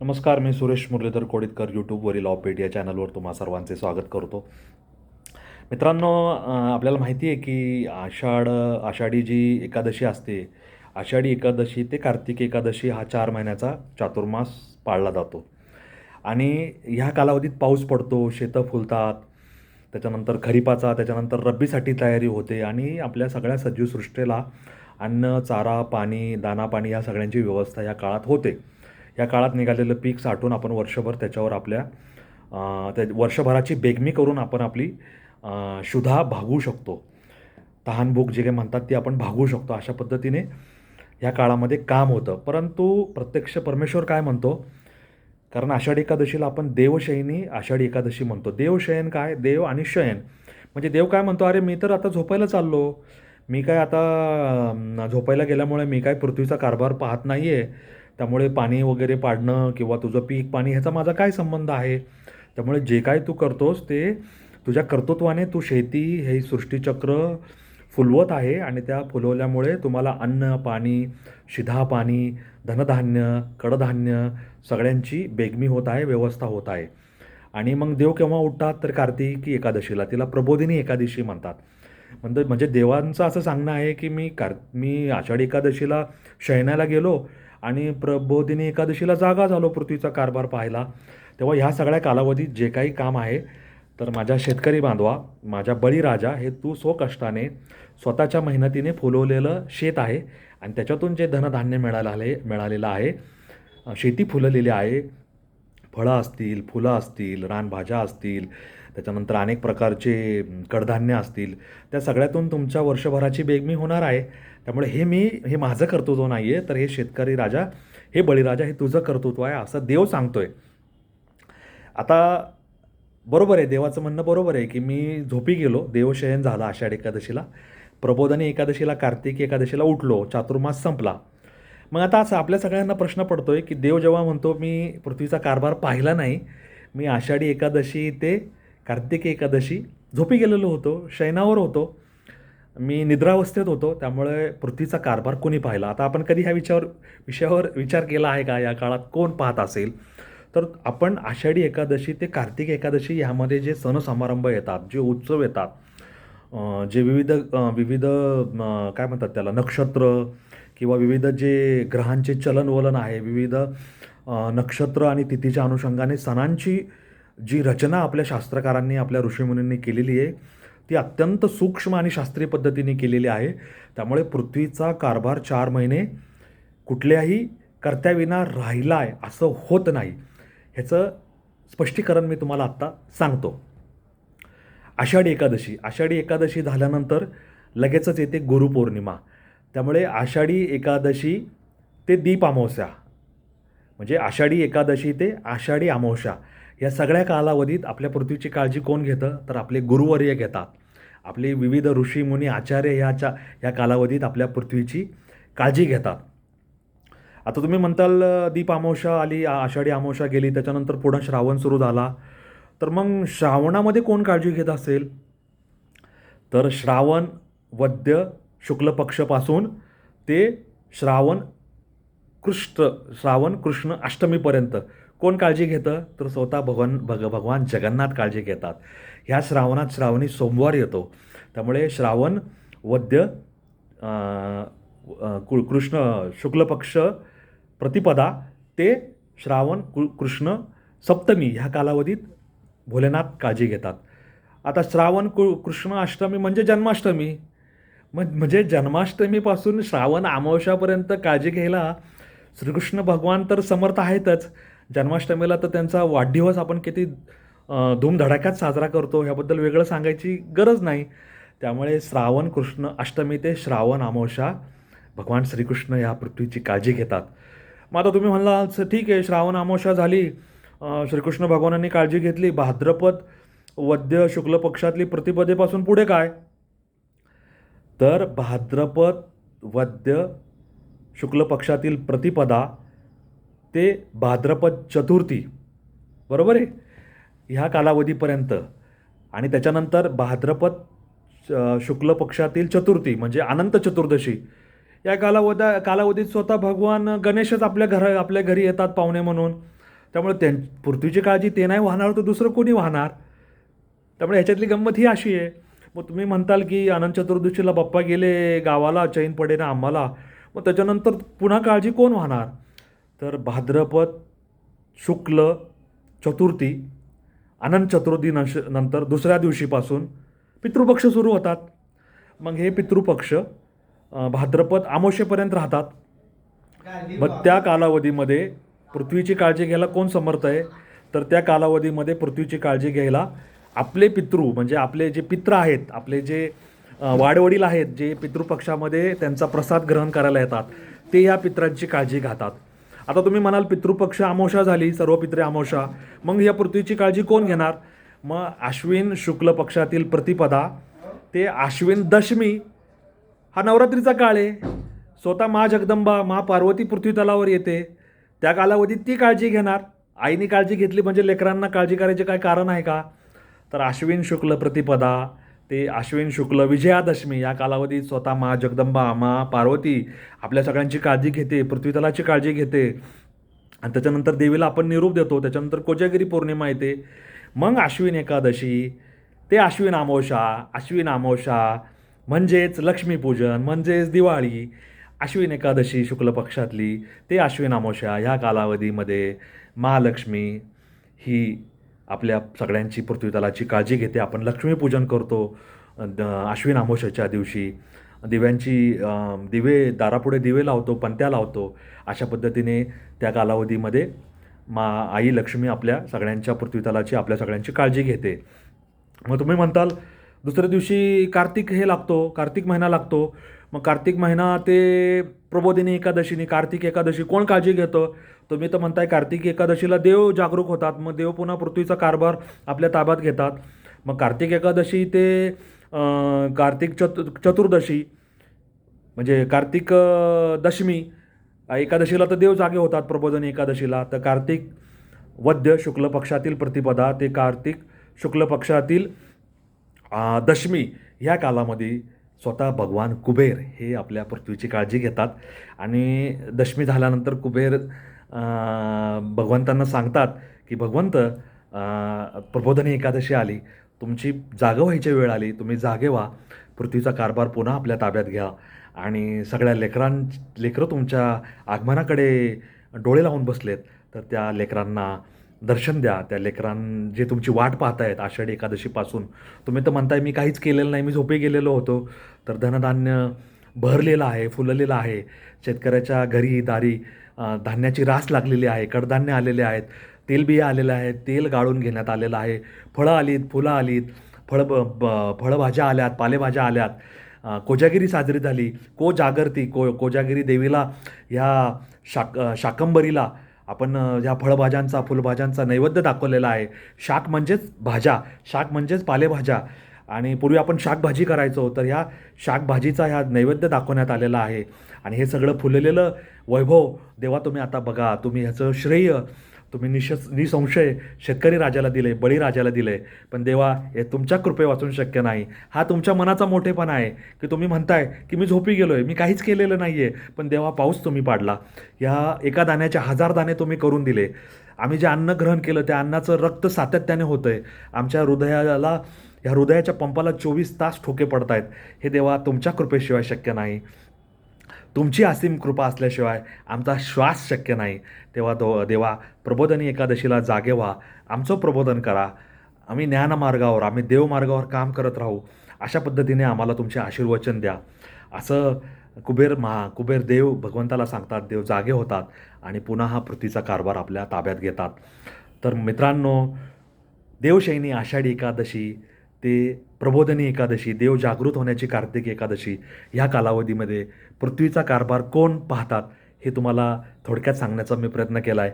नमस्कार मी सुरेश मुरलीधर कोडितकर यूट्यूबवरील ऑपेट या चॅनलवर तुम्हा सर्वांचे स्वागत करतो. मित्रांनो आपल्याला माहिती आहे की आषाढ आषाढी जी एकादशी असते आषाढी एकादशी ते कार्तिक एकादशी हा चार महिन्याचा चातुर्मास पाळला जातो. आणि ह्या कालावधीत पाऊस पडतो शेतं फुलतात त्याच्यानंतर खरीपाचा त्याच्यानंतर रब्बीसाठी तयारी होते आणि आपल्या सगळ्या सजीवसृष्टीला अन्न चारा पाणी दाना पाणी या सगळ्यांची व्यवस्था या काळात होते. या काळात निघालेलं पीक साठवून आपण वर्षभर त्याच्यावर आपल्या त्या वर्षभराची बेगमी करून आपण आपली शुधा भागवू शकतो. तहानभूक जे काही म्हणतात ती आपण भागवू शकतो. अशा पद्धतीने ह्या काळामध्ये काम होतं. परंतु प्रत्यक्ष परमेश्वर काय म्हणतो? कारण आषाढी एकादशीला आपण देवशयनी आषाढी एकादशी म्हणतो. देवशयन काय? देव आणि शयन. म्हणजे देव काय म्हणतो? अरे मी तर आता झोपायला चाललो. मी काय आता झोपायला गेल्यामुळे मी काय पृथ्वीचा कारभार पाहत नाही आहे त्यामुळे पाणी वगैरे पाडणं किंवा तुझं पीक पाणी ह्याचा माझा काय संबंध आहे? त्यामुळे जे काय तू करतोस ते तुझ्या कर्तृत्वाने तू शेती हे सृष्टीचक्र फुलवत आहे आणि त्या फुलवल्यामुळे तुम्हाला अन्न पाणी शिधा पाणी धनधान्य कडधान्य सगळ्यांची बेगमी होत आहे व्यवस्था होत आहे. आणि मग देव केव्हा उठतात तर कार्तिकी एकादशीला तिला प्रबोधिनी एकादशी म्हणतात. म्हणजे म्हणजे देवांचं असं सांगणं आहे की मी कार मी आषाढी एकादशीला शयनाला गेलो आणि प्रबोधिनी एकादशीला जागा झालो पृथ्वीचा कारभार पाहायला. तेव्हा ह्या सगळ्या कालावधीत जे काही काम आहे तर माझ्या शेतकरी बांधवा माझ्या बळीराजा हे तू स्वकष्टाने स्वतःच्या मेहनतीने फुलवलेलं शेत आहे आणि त्याच्यातून जे धनधान्य मिळालं आहे मिळालेलं आहे शेती फुललेली आहे. फळं असतील फुलं असतील रानभाज्या असतील त्याच्यानंतर अनेक प्रकारचे कडधान्य असतील त्या सगळ्यातून तुमच्या वर्षभराची बेगमी होणार आहे. त्यामुळे हे मी हे माझं कर्तृत्व नाही आहे तर हे शेतकरी राजा हे बळीराजा हे तुझं कर्तृत्व आहे असं देव सांगतोय. आता बरोबर आहे देवाचं म्हणणं बरोबर आहे की मी झोपी गेलो देवशयन झालं आषाढ एकादशीला. प्रबोधनी एकादशीला कार्तिक एकादशीला उठलो चातुर्मास संपला. मग आता असं आपल्या सगळ्यांना प्रश्न पडतो आहे की देव जेव्हा म्हणतो मी पृथ्वीचा कारभार पाहिला नाही मी आषाढी एकादशी ते कार्तिक एकादशी झोपी गेलेलो होतो शयनावर होतो मी निद्रावस्थेत होतो त्यामुळे पृथ्वीचा कारभार कोणी पाहिला? आता आपण कधी ह्या विषयावर विषयावर विचार केला आहे का? या काळात कोण पाहत असेल? तर आपण आषाढी एकादशी ते कार्तिक एकादशी ह्यामध्ये जे सण समारंभ येतात जे उत्सव येतात जे विविध विविध काय म्हणतात त्याला नक्षत्र किंवा विविध जे ग्रहांचे चलनवलन आहे विविध नक्षत्र आणि तिथीच्या अनुषंगाने सणांची जी रचना आपल्या शास्त्रकारांनी आपल्या ऋषीमुनींनी केलेली आहे ती अत्यंत सूक्ष्म आणि शास्त्रीय पद्धतीने केलेली आहे. त्यामुळे पृथ्वीचा कारभार चार महिने कुठल्याही कर्त्याविना राहिला आहे असं होत नाही. ह्याचं स्पष्टीकरण मी तुम्हाला आत्ता सांगतो. आषाढी एकादशी. आषाढी एकादशी झाल्यानंतर लगेचच येते गुरुपौर्णिमा त्यामुळे आषाढी एकादशी ते दीप अमावस्या. म्हणजे आषाढी एकादशी ते आषाढी अमावस्या. या सगळ्या कालावधीत आपल्या पृथ्वीची काळजी कोण घेतं? तर आपले गुरुवर्य घेतात. आपले विविध ऋषी मुनी आचार्य ह्याच्या या कालावधीत आपल्या पृथ्वीची काळजी घेतात. आता तुम्ही म्हणताल दीप आमोशा आली आषाढी आमोशा गेली त्याच्यानंतर पुढं श्रावण सुरू झाला. तर मग श्रावणामध्ये कोण काळजी घेत असेल? तर श्रावण वद्य शुक्ल पक्षपासून ते श्रावण कृष्ण श्रावण कृष्ण अष्टमीपर्यंत. कोण काळजी घेतं? तर स्वतः भगवान भग भगवान जगन्नाथ काळजी घेतात. ह्या श्रावणात श्रावणी सोमवार येतो. त्यामुळे श्रावण वद्य कुळ कृ कृष्ण शुक्ल पक्ष प्रतिपदा ते श्रावण कृ कृष्ण सप्तमी ह्या कालावधीत भोलेनाथ काळजी घेतात. आता श्रावण कृ कृष्ण अष्टमी म्हणजे जन्माष्टमी. मग म्हणजे जन्माष्टमीपासून श्रावण अमावश्यापर्यंत काळजी घ्यायला श्रीकृष्ण भगवान तर समर्थ आहेतच. जन्माष्टमीला तर त्यांचा वाढदिवस आपण किती धूमधडाक्यात साजरा करतो ह्याबद्दल वेगळं सांगायची गरज नाही. त्यामुळे श्रावण कृष्ण अष्टमी ते श्रावण अमावस्या भगवान श्रीकृष्ण या पृथ्वीची काळजी घेतात. मग आता तुम्ही म्हणला ठीक आहे श्रावण अमावस्या झाली. श्रीकृष्ण भगवानांनी काळजी घेतली. भाद्रपद वद्य शुक्ल पक्षातली प्रतिपदेपासून पुढे काय? तर भाद्रपद वद्य शुक्ल पक्षातील प्रतिपदा ते भाद्रपद चतुर्थी. बरोबर आहे? ह्या कालावधीपर्यंत. आणि त्याच्यानंतर भाद्रपद शुक्ल पक्षातील चतुर्थी म्हणजे अनंत चतुर्दशी. या कालावधा कालावधीत स्वतः भगवान गणेशच आपल्या घर आपल्या घरी येतात पाहुणे म्हणून. त्यामुळे त्यां पृथ्वीची काळजी ते नाही वाहणार तर दुसरं कोणी वाहणार? त्यामुळे ह्याच्यातली गंमत ही अशी आहे. मग तुम्ही म्हणताल की अनंत चतुर्दशीला बाप्पा गेले गावाला चैन पडेना आम्हाला. मग त्याच्यानंतर पुन्हा काळजी कोण वाहणार? तर भाद्रपद शुक्ल चतुर्थी अनंत चतुर्थी नश नंतर दुसऱ्या दिवशीपासून पितृपक्ष सुरू होतात. मग हे पितृपक्ष भाद्रपद आमोशेपर्यंत राहतात. मग त्या कालावधीमध्ये पृथ्वीची काळजी घ्यायला कोण समर्थ आहे? तर त्या कालावधीमध्ये पृथ्वीची काळजी घ्यायला आपले पितृ म्हणजे आपले जे पित्र आहेत आपले जे वाडवडील आहेत जे पितृपक्षामध्ये त्यांचा प्रसाद ग्रहण करायला येतात ते या पित्रांची काळजी घेतात. आता तुम्ही म्हणाल पितृपक्ष अमावस्या झाली सर्व पित्रे अमावस्या मग या पृथ्वीची काळजी कोण घेणार? मग आश्विन शुक्ल पक्षातील प्रतिपदा. ते आश्विन दशमी. हा नवरात्रीचा काळ आहे. स्वतः मा जगदंबा मा पार्वती पृथ्वी तलावर येते. त्या कालावधीत ती काळजी घेणार. आईने काळजी घेतली म्हणजे लेकरांना काळजी करायचे काय कारण आहे का? तर आश्विन शुक्ल प्रतिपदा. ते आश्विन शुक्ल विजयादशमी या कालावधीत स्वतः मा जगदंबा मा पार्वती आपल्या सगळ्यांची काळजी घेते पृथ्वीतलाची काळजी घेते. आणि त्याच्यानंतर देवीला आपण निरूप देतो. त्याच्यानंतर कोजागिरी पौर्णिमा येते. मग आश्विन एकादशी. ते आश्विन आमोशा आश्विन आमोशा म्हणजेच लक्ष्मीपूजन म्हणजेच दिवाळी आश्विन एकादशी शुक्ल पक्षातली ते आश्विन आमोशा ह्या कालावधीमध्ये महालक्ष्मी ही आपल्या सगळ्यांची पृथ्वीतलाची काळजी घेते. आपण लक्ष्मीपूजन करतो द- आश्विन अमावस्याच्या दिवशी. दिव्यांची दिवे दारापुढे दिवे लावतो पंत्या लावतो. अशा पद्धतीने त्या कालावधीमध्ये मा आई लक्ष्मी आपल्या सगळ्यांच्या पृथ्वीतलाची आपल्या सगळ्यांची काळजी घेते. मग तुम्ही म्हणताल दुसऱ्या दिवशी कार्तिक हे लागतो कार्तिक महिना लागतो. मग कार्तिक महिना ते प्रबोधिनी एकादशीने कार्तिक एकादशी कोण काळजी घेतं? तुम्ही तर म्हणताय कार्तिक एकादशीला देव जागरूक होतात मग देव पुन्हा पृथ्वीचा कारभार आपल्या ताब्यात घेतात. मग कार्तिक एकादशी ते कार्तिक चतु चतुर्दशी म्हणजे कार्तिक दशमी एकादशीला तर देव जागे होतात प्रबोधनी एकादशीला. तर कार्तिक वद्य शुक्ल पक्षातील प्रतिपदा ते कार्तिक शुक्ल पक्षातील दशमी ह्या कालामध्ये स्वतः भगवान कुबेर हे आपल्या पृथ्वीची काळजी घेतात. आणि दशमी झाल्यानंतर कुबेर भगवंतांना सांगतात की भगवंत प्रबोधनी एकादशी आली. तुमची जागं व्हायची वेळ आली. तुम्ही जागे व्हा. पृथ्वीचा कारभार पुन्हा आपल्या ताब्यात घ्या. आणि सगळ्या लेकरां लेकरं तुमच्या आगमनाकडे डोळे लावून बसलेत. तर त्या लेकरांना दर्शन द्या. त्या लेकरां जे तुमची वाट पाहतायत आषाढी एकादशीपासून. तुम्ही तर म्हणताय मी काहीच केलेलं नाही. मी झोपे गेलेलो होतो. तर धनधान्य भरलेलं आहे फुललेलं आहे. शेतकऱ्याच्या घरी दारी धान्याची रास लागलेली आहे कडधान्य आलेले आहेत तेलबिया आलेले आहेत तेल गाळून घेण्यात आलेलं आहे फळं आलीत फुलं आलीत फळ फळभाज्या आल्यात पालेभाज्या आल्यात. कोजागिरी साजरी झाली. को जागरती को कोजागिरी देवीला ह्या शाक शाकंबरीला आपण ह्या फळभाज्यांचा फुलभाज्यांचा नैवेद्य दाखवलेला आहे. शाक म्हणजेच भाज्या शाक म्हणजेच पालेभाज्या. आणि पूर्वी आपण शाकभाजी करायचो तर ह्या शाकभाजीचा ह्या नैवेद्य दाखवण्यात आलेला आहे. आणि हे सगळं फुललेलं वैभव देवा तुम्ही आता बघा तुम्ही ह्याचं श्रेय तुम्ही निशस निसंशय शेतकरी राजाला दिले बळीराजाला दिले पण देवा हे तुमच्या कृपे वाचून शक्य नाही. हा तुमच्या मनाचा मोठेपणा आहे की तुम्ही म्हणताय की मी झोपी गेलो आहे मी काहीच केलेलं नाही आहे पण देवा पाऊस तुम्ही पाडला. ह्या एका दाण्याचे हजार दाणे तुम्ही करून दिले. आम्ही जे अन्न ग्रहण केलं त्या अन्नाचं रक्त सातत्याने होतं आहे आमच्या हृदयाला ह्या हृदयाच्या पंपाला चोवीस तास ठोके पडत आहेत हे देवा तुमच्या कृपेशिवाय शक्य नाही. तुमची असीम कृपा असल्याशिवाय आमचा श्वास शक्य नाही. तेव्हा दो देवा प्रबोधनी एकादशीला जागे व्हा. आमचं प्रबोधन करा. आम्ही ज्ञानमार्गावर आम्ही देवमार्गावर काम करत राहू. अशा पद्धतीने आम्हाला तुमचे आशीर्वचन द्या. असं कुबेर महा कुबेर देव भगवंताला सांगतात देव जागे होतात आणि पुन्हा हा पृथ्वीचा कारभार आपल्या ताब्यात घेतात. तर मित्रांनो देवशैनी आषाढी एकादशी ते प्रबोधनी एकादशी देव जागृत होण्याची कार्तिक एकादशी ह्या कालावधीमध्ये पृथ्वीचा कारभार कोण पाहतात हे तुम्हाला थोडक्यात सांगण्याचा मी प्रयत्न केला आहे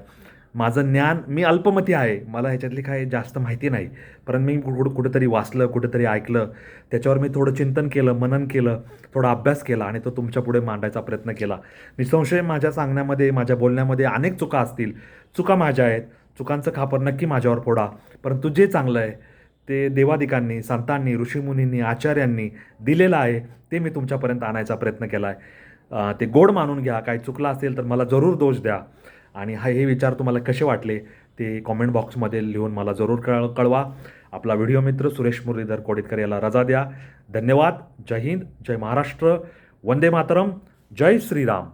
माझं ज्ञान मी अल्पमती आहे मला ह्याच्यातली काही जास्त माहिती नाही परंतु मी कुठं कुठंतरी वाचलं कुठंतरी ऐकलं त्याच्यावर मी थोडं चिंतन केलं मनन केलं थोडा अभ्यास केला आणि तो तुमच्यापुढे मांडायचा प्रयत्न केला. निसंशय माझ्या सांगण्यामध्ये माझ्या बोलण्यामध्ये अनेक चुका असतील. चुका माझ्या आहेत. चुकांचं खापर नक्की माझ्यावर फोडा. परंतु जे चांगलं आहे ते देवादिकांनी संतांनी ऋषीमुनींनी आचार्यांनी दिलेलं आहे ते मी तुमच्यापर्यंत आणायचा प्रयत्न केला आहे ते गोड मानून घ्या काही चुकलं असेल तर मला जरूर दोष द्या. आणि हा हे विचार तुम्हाला कसे वाटले ते कॉमेंट बॉक्समध्ये लिहून मला जरूर कळ कळवा. आपला व्हिडिओ मित्र सुरेश मुरलीधर कोडितकर याला रजा द्या. धन्यवाद. जय हिंद. जय महाराष्ट्र. वंदे मातरम. जय श्रीराम.